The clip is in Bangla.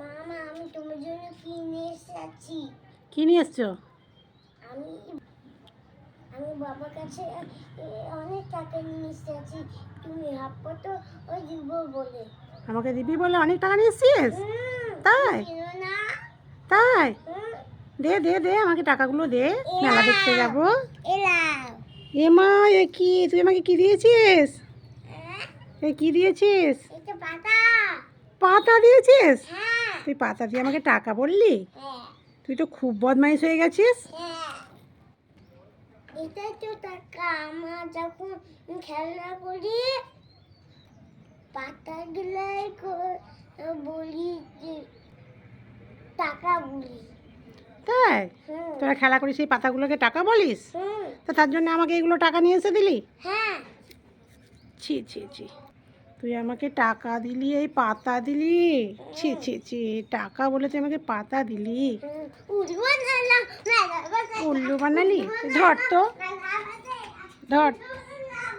মামা আমি তোমার জন্য কিনে এসেছি? কি নিয়ে এসছো? আমি আমি বাবার কাছে অনেক টাকা নিয়ে এসেছি। তুমি হাপ্পো তো ওই দিব বলে। আমাকে দিবি বলে অনেক টাকা নিয়ে এসছিস? তাই? তাই? দে দে দে আমাকে টাকাগুলো দে। মেলা দেখতে যাব। এ মা এ কি? তুই আমাকে কি দিয়েছিস? হ্যাঁ, এ কি দিয়েছিস? পাতা। পাতা দিয়েছিস? হ্যাঁ। তুই পাতা দিয়ে আমাকে টাকা বললি? তুই তো খুব বদমাইশ হয়ে গেছিস। এটা তো টাকা। আমার যখন খেলনা করি পাতাগুলাই বলি যে টাকা বলি। তাই? তোরা খেলা করিস সেই পাতাগুলোকে টাকা বলিস? তো তার জন্য আমাকে এগুলো টাকা নিয়ে এসে দিলি? হ্যাঁ। ছি ছি ছি। তুই আমাকে টাকা দিলি এই পাতা দিলি? ছি ছি ছি টাকা বলে তুই আমাকে পাতা দিলি। উল্লু বানালি? ধর তো ধর।